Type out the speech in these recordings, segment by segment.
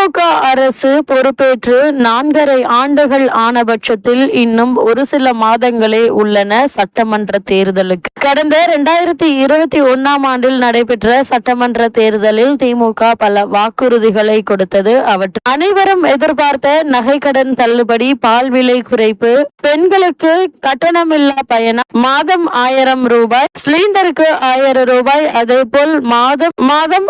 திமுக அரசு பொறுப்பேற்று நான்கரை ஆண்டுகள் ஆன பட்சத்தில் இன்னும் ஒரு சில மாதங்களே உள்ளன சட்டமன்ற தேர்தலுக்கு. கடந்த இரண்டாயிரத்தி இருபத்தி ஒன்னாம் ஆண்டில் நடைபெற்ற சட்டமன்ற தேர்தலில் திமுக பல வாக்குறுதிகளை கொடுத்தது அவற்றை. அனைவரும் எதிர்பார்த்த நகைக்கடன் தள்ளுபடி பால் விலை குறைப்பு பெண்களுக்கு கட்டணமில்லா பயணம் மாதம் ஆயிரம் ரூபாய் சிலிண்டருக்கு ஆயிரம் ரூபாய் அதே போல் மாதம் மாதம்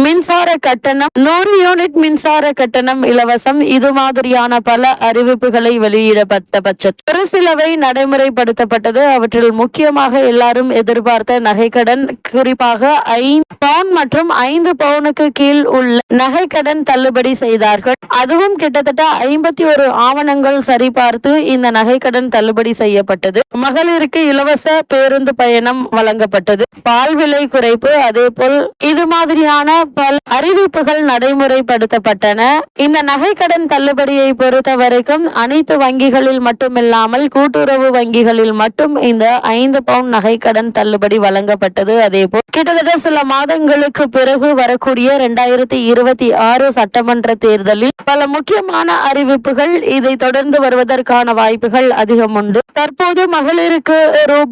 மின்சார கட்டணம் நூறு யூனிட் மின்சார கட்டணம் இலவசம். இது மாதிரியான பல அறிவிப்புகளை வெளியிடப்பட்ட பட்சத்தில் ஒரு சிலவை நடைமுறைப்படுத்தப்பட்டது. அவற்றில் முக்கியமாக எல்லாரும் எதிர்பார்த்த நகைக்கடன் குறிப்பாக ஐந்து பவுன் மற்றும் ஐந்து பவுனுக்கு கீழ் உள்ள நகைக்கடன் தள்ளுபடி செய்தார்கள். அதுவும் கிட்டத்தட்ட ஐம்பத்தி ஒரு ஆவணங்கள் சரிபார்த்து இந்த நகைக்கடன் தள்ளுபடி செய்யப்பட்டது. மகளிருக்கு இலவச பேருந்து பயணம் வழங்கப்பட்டது. பால் விலை குறைப்பு அதே போல் இது மாதிரியான பல அறிவிப்புகள் நடைமுறைப்படுத்தப்பட்டன. இந்த நகைக்கடன் தள்ளுபடியை பொறுத்த வரைக்கும் அனைத்து வங்கிகளில் மட்டுமில்லாமல் கூட்டுறவு வங்கிகளில் மட்டும் இந்த ஐந்து பவுண்ட் நகைக்கடன் தள்ளுபடி வழங்கப்பட்டது. அதே போல் கிட்டத்தட்ட சில மாதங்களுக்கு பிறகு வரக்கூடிய இரண்டாயிரத்தி இருபத்தி ஆறு சட்டமன்ற தேர்தலில் பல முக்கியமான அறிவிப்புகள் இதை தொடர்ந்து வருவதற்கான வாய்ப்புகள் அதிகம் உண்டு. தற்போது மகளிருக்கு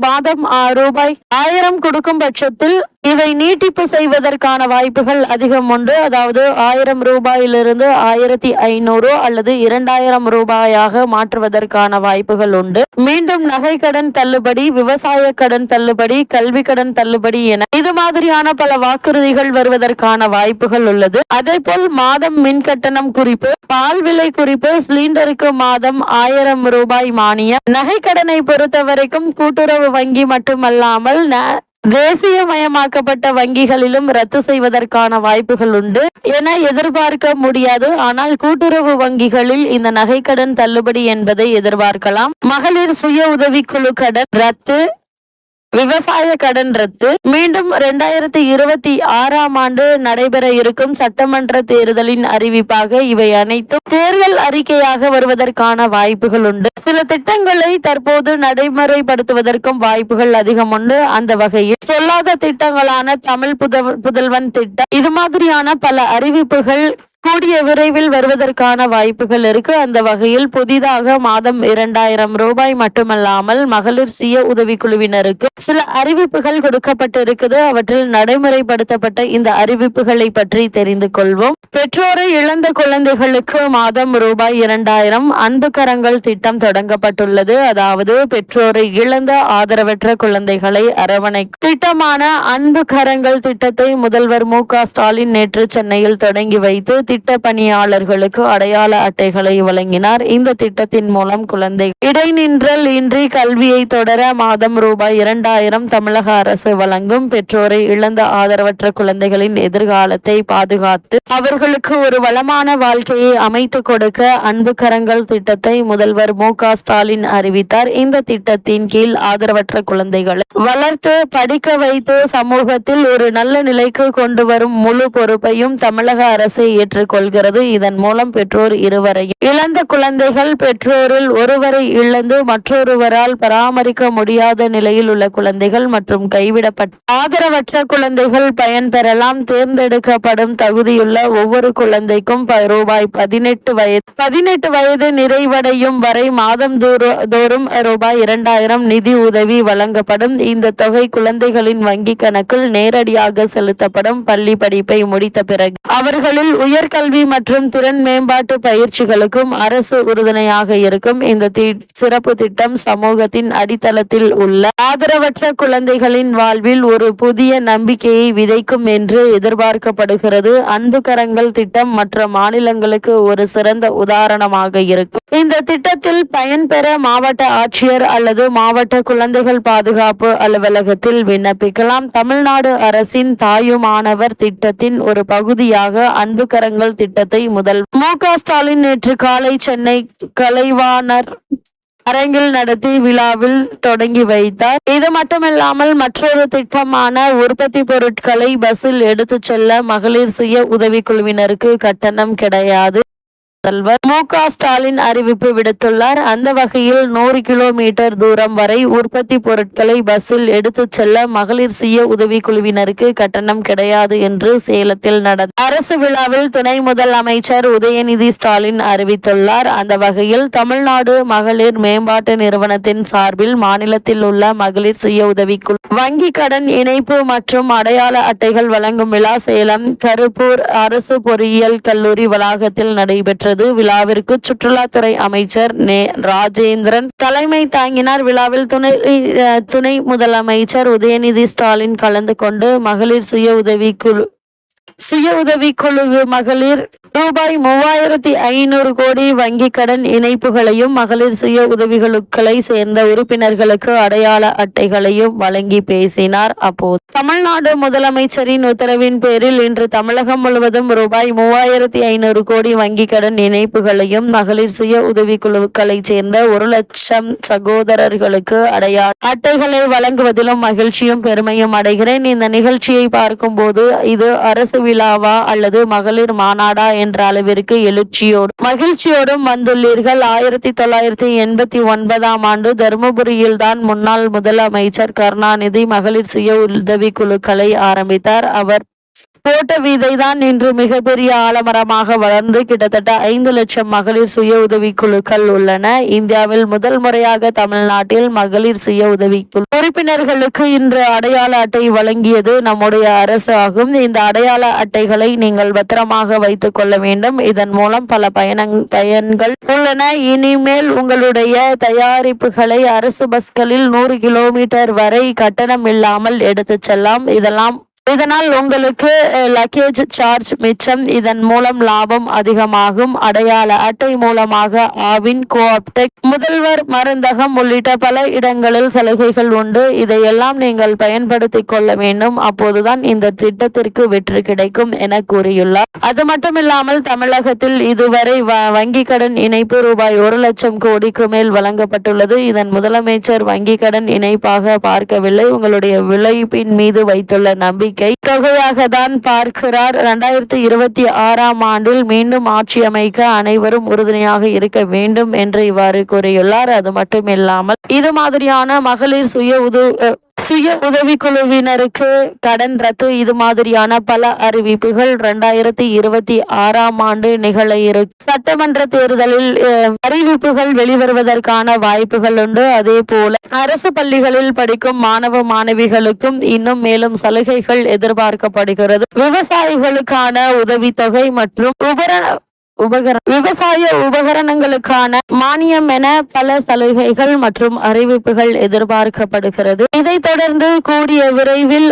மாதம் ரூபாய் ஆயிரம் கொடுக்கும் பட்சத்தில் இவை நீட்டிப்பு செய்வதற்கான வாய்ப்புகள் அதிகம் உண்டு. அதாவது ஆயிரம் ரூபாயிலிருந்து ஆயிரத்தி ஐநூறு அல்லது இரண்டாயிரம் ரூபாயாக மாற்றுவதற்கான வாய்ப்புகள் உண்டு. மீண்டும் நகை கடன் தள்ளுபடி விவசாய கடன் தள்ளுபடி கல்வி கடன் தள்ளுபடி என இது மாதிரியான பல வாக்குறுதிகள் வருவதற்கான வாய்ப்புகள் உள்ளது. அதே போல் மாதம் மின் கட்டணம் குறிப்பு பால் விலை குறிப்பு சிலிண்டருக்கு மாதம் ஆயிரம் ரூபாய் மானியம். நகை கடனை பொறுத்த வரைக்கும் கூட்டுறவு வங்கி மட்டுமல்லாமல் தேசியமயமாக்கப்பட்ட வங்கிகளிலும் ரத்து செய்வதற்கான வாய்ப்புகள் உண்டு. என எதிர்பார்க்க முடியாது. ஆனால் கூட்டுறவு வங்கிகளில் இந்த நகைக்கடன் தள்ளுபடி என்பதை எதிர்பார்க்கலாம். மகளிர் சுய உதவிக்குழு கடன் ரத்து. விவசாய கடன் ரத்து மீண்டும் இரண்டாயிரத்தி இருபத்தி ஆறாம் ஆண்டு நடைபெற இருக்கும் சட்டமன்ற தேர்தலின் அறிவிப்பாக இவை அனைத்தும் தேர்தல் அறிக்கையாக வருவதற்கான வாய்ப்புகள் உண்டு. சில திட்டங்களை தற்போது நடைமுறைப்படுத்துவதற்கும் வாய்ப்புகள் அதிகம் உண்டு. அந்த வகையில் சொல்லாத திட்டங்களான தமிழ் புதல்வன் திட்டம் இது மாதிரியான பல அறிவிப்புகள் கூடிய விரைவில் வருவதற்கான வாய்ப்புகள் இருக்கு. அந்த வகையில் புதிதாக மாதம் இரண்டாயிரம் ரூபாய் மட்டுமல்லாமல் மகளிர் சுய உதவிக்குழுவினருக்கு சில அறிவிப்புகள் கொடுக்கப்பட்டிருக்குது. அவற்றில் நடைமுறைப்படுத்தப்பட்ட இந்த அறிவிப்புகளை பற்றி தெரிந்து கொள்வோம். பெற்றோரை இழந்த குழந்தைகளுக்கு மாதம் ரூபாய் இரண்டாயிரம் அன்பு கரங்கள் திட்டம் தொடங்கப்பட்டுள்ளது. அதாவது பெற்றோரை இழந்த ஆதரவற்ற குழந்தைகளை அரவணை திட்டமான அன்பு கரங்கள் திட்டத்தை முதல்வர் மு க ஸ்டாலின் நேற்று சென்னையில் தொடங்கி வைத்து திட்ட பணியாளர்களுக்கு அடையாள அட்டைகளை வழங்கினார். இந்த திட்டத்தின் மூலம் குழந்தை இடைநின்றல் இன்றி கல்வியை தொடர மாதம் ரூபாய் இரண்டாயிரம் தமிழக அரசு வழங்கும். பெற்றோரை இழந்த ஆதரவற்ற குழந்தைகளின் எதிர்காலத்தை பாதுகாத்து அவர்களுக்கு ஒரு வளமான வாழ்க்கையை அமைத்து கொடுக்க அன்பு கரங்கள் திட்டத்தை முதல்வர் மு க ஸ்டாலின் அறிவித்தார். இந்த திட்டத்தின் கீழ் ஆதரவற்ற குழந்தைகளை வளர்த்து படிக்க வைத்து சமூகத்தில் ஒரு நல்ல நிலைக்கு கொண்டு வரும் முழு பொறுப்பையும் தமிழக அரசு கொள்கிறது இதன் மூலம் பெற்றோர் இருவரையும் இழந்த குழந்தைகள் பெற்றோரில் ஒருவரை இழந்து மற்றொருவரால் பராமரிக்க முடியாத நிலையில் உள்ள குழந்தைகள் மற்றும் கைவிடப்பட்ட ஆதரவற்ற குழந்தைகள் பயன்பெறலாம் தேர்ந்தெடுக்கப்படும் தகுதியுள்ள ஒவ்வொரு குழந்தைக்கும் ரூபாய் பதினெட்டு வயது பதினெட்டு வயது நிறைவடையும் வரை மாதம் தோறும் ரூபாய் இரண்டாயிரம் நிதி உதவி வழங்கப்படும். இந்த தொகை குழந்தைகளின் வங்கி கணக்கில் நேரடியாக செலுத்தப்படும். பள்ளி படிப்பை முடித்த பிறகு அவர்களில் உயர் உயர்கல்வி மற்றும் திறன் மேம்பாட்டு பயிற்சிகளுக்கும் அரசு உறுதுணையாக இருக்கும் இந்த சிறப்பு திட்டம் சமூகத்தின் அடித்தளத்தில் உள்ள ஆதரவற்ற குழந்தைகளின் வாழ்வில் ஒரு புதிய நம்பிக்கையை விதைக்கும் என்று எதிர்பார்க்கப்படுகிறது. அன்பு கரங்கள் திட்டம் மற்ற மாநிலங்களுக்கு ஒரு சிறந்த உதாரணமாக இருக்கும். இந்த திட்டத்தில் பயன்பெற மாவட்ட ஆட்சியர் அல்லது மாவட்ட குழந்தைகள் பாதுகாப்பு அலுவலகத்தில் விண்ணப்பிக்கலாம். தமிழ்நாடு அரசின் தாயுமானவர் திட்டத்தின் ஒரு பகுதியாக அன்பு கரங்கள் திட்டத்தை முதல் மு க ஸ்டாலின் நேற்று காலை சென்னை கலைவாணர் அரங்கில் நடத்தி விழாவில் தொடங்கி வைத்தார். இது மட்டுமில்லாமல் மற்றொரு திட்டமான உற்பத்தி பொருட்களை பஸ்ஸில் எடுத்துச் செல்ல மகளிர் சுய உதவிக்குழுவினருக்கு கட்டணம் கிடையாது. முதல்வர் மு க ஸ்டாலின் அறிவிப்பு விடுத்துள்ளார். அந்த வகையில் நூறு கிலோமீட்டர் தூரம் வரை உற்பத்தி பொருட்களை பஸ்ஸில் எடுத்துச் செல்ல மகளிர் சுய உதவிக்குழுவினருக்கு கட்டணம் கிடையாது என்று சேலத்தில் நடந்த அரசு விழாவில் துணை முதலமைச்சர் உதயநிதி ஸ்டாலின் அறிவித்துள்ளார். அந்த வகையில் தமிழ்நாடு மகளிர் மேம்பாட்டு நிறுவனத்தின் சார்பில் மாநிலத்தில் உள்ள மகளிர் சுய உதவிக்குழு வங்கி கடன் இணைப்பு மற்றும் அடையாள அட்டைகள் வழங்கும் விழா சேலம் கருப்பூர் அரசு பொறியியல் கல்லூரி வளாகத்தில் நடைபெற்றது. விழாவிற்கு சுற்றுலாத்துறை அமைச்சர் நே ராஜேந்திரன் தலைமை தாங்கினார். விழாவில் துணை துணை முதலமைச்சர் உதயநிதி ஸ்டாலின் கலந்து கொண்டு மகளிர் சுய உதவிக்குழு சுய உதவிக்குழு மகளிர் ரூபாய் மூவாயிரத்தி ஐநூறு கோடி வங்கி கடன் இணைப்புகளையும் மகளிர் சுய உதவிகளுக்களை சேர்ந்த உறுப்பினர்களுக்கு அடையாள அட்டைகளையும் வழங்கி பேசினார் அப்போது தமிழ்நாடு முதலமைச்சரின் உத்தரவின் பேரில் இன்று தமிழகம் முழுவதும் ரூபாய் மூவாயிரத்தி ஐநூறு கோடி வங்கி கடன் இணைப்புகளையும் மகளிர் சுய உதவிக்குழுக்களை சேர்ந்த ஒரு லட்சம் சகோதரர்களுக்கு அடையாள அட்டைகளை வழங்குவதிலும் மகிழ்ச்சியும் பெருமையும் அடைகிறேன். இந்த நிகழ்ச்சியை பார்க்கும்போது இது அரசு விழாவா அல்லது மகளிர் மாநாடா என்ற அளவிற்கு எழுச்சியோடும் மகிழ்ச்சியோடும் வந்துள்ளீர்கள். ஆயிரத்தி தொள்ளாயிரத்தி எண்பத்தி ஒன்பதாம் ஆண்டு தருமபுரியில் தான் முன்னாள் முதலமைச்சர் கருணாநிதி மகளிர் சுய உதவி குழுக்களை ஆரம்பித்தார். அவர் போட்ட விதைதான் இன்று மிகப்பெரிய ஆலமரமாக வளர்ந்து கிட்டத்தட்ட ஐந்து லட்சம் மகளிர் சுய உதவிக்குழுக்கள் உள்ளன. இந்தியாவில் முதல் முறையாக தமிழ்நாட்டில் மகளிர் சுய உதவிக்குழு உறுப்பினர்களுக்கு இன்று அடையாள அட்டை வழங்கியது நம்முடைய அரசு ஆகும். இந்த அடையாள அட்டைகளை நீங்கள் பத்திரமாக வைத்துக் கொள்ள வேண்டும். இதன் மூலம் பல பயணங் பயன்கள் உள்ளன. இனிமேல் உங்களுடைய தயாரிப்புகளை அரசு பஸ்களில் நூறு கிலோமீட்டர் வரை கட்டணம் இல்லாமல் எடுத்துச் செல்லலாம் இதெல்லாம் இதனால் உங்களுக்கு லக்கேஜ் சார்ஜ் மிச்சம். இதன் மூலம் லாபம் அதிகமாகும். அடையாள அட்டை மூலமாக ஆவின் கோஆப்டெக் முதல்வர் மருந்தகம் உள்ளிட்ட பல இடங்களில் சலுகைகள் உண்டு. இதையெல்லாம் நீங்கள் பயன்படுத்திக் கொள்ள வேண்டும். அப்போதுதான் இந்த திட்டத்திற்கு வெற்றி கிடைக்கும் என கூறியுள்ளார். அது மட்டுமில்லாமல் தமிழகத்தில் இதுவரை வ- வங்கி கடன் இணைப்பு ரூபாய் ஒரு லட்சம் கோடிக்கு மேல் வழங்கப்பட்டுள்ளது. இதன் முதலமைச்சர் வங்கி கடன் இணைப்பாக பார்க்கவில்லை. உங்களுடைய விளைவின் மீது வைத்துள்ள நம்பிக்கை தொகையாக தான் பார்க்கிறார். இரண்டாயிரத்தி இருபத்தி ஆறாம் ஆண்டில் மீண்டும் ஆட்சி அமைக்க அனைவரும் உறுதுணையாக இருக்க வேண்டும் என்று இவ்வாறு கூறியுள்ளார். அது மட்டுமில்லாமல் இது மாதிரியான மகளிர் சுய உதவி சுய உதவிக்குழுவினருக்கு கடன் ரத்து. இது மாதிரியான பல அறிவிப்புகள் இரண்டாயிரத்தி இருபத்தி ஆறாம் ஆண்டு நிகழ இருக்கு சட்டமன்ற தேர்தலில் அறிவிப்புகள் வெளிவருவதற்கான வாய்ப்புகள் உண்டு. அதே போல அரசு பள்ளிகளில் படிக்கும் மாணவ மாணவிகளுக்கும் இன்னும் மேலும் சலுகைகள் எதிர்பார்க்கப்படுகிறது. விவசாயிகளுக்கான உதவித்தொகை மற்றும் உபர உபகர விவசாய உபகரணங்களுக்கான மானியம் என பல சலுகைகள் மற்றும் அறிவிப்புகள் எதிர்பார்க்கப்படுகிறது. இதைத் தொடர்ந்து கூடிய விரைவில்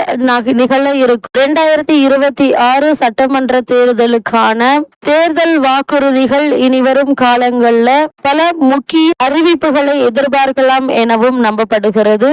நிகழ இருக்கும் இரண்டாயிரத்தி இருபத்தி ஆறு சட்டமன்ற தேர்தலுக்கான தேர்தல் வாக்குறுதிகள் இனிவரும் காலங்களில் பல முக்கிய அறிவிப்புகளை எதிர்பார்க்கலாம் எனவும் நம்பப்படுகிறது.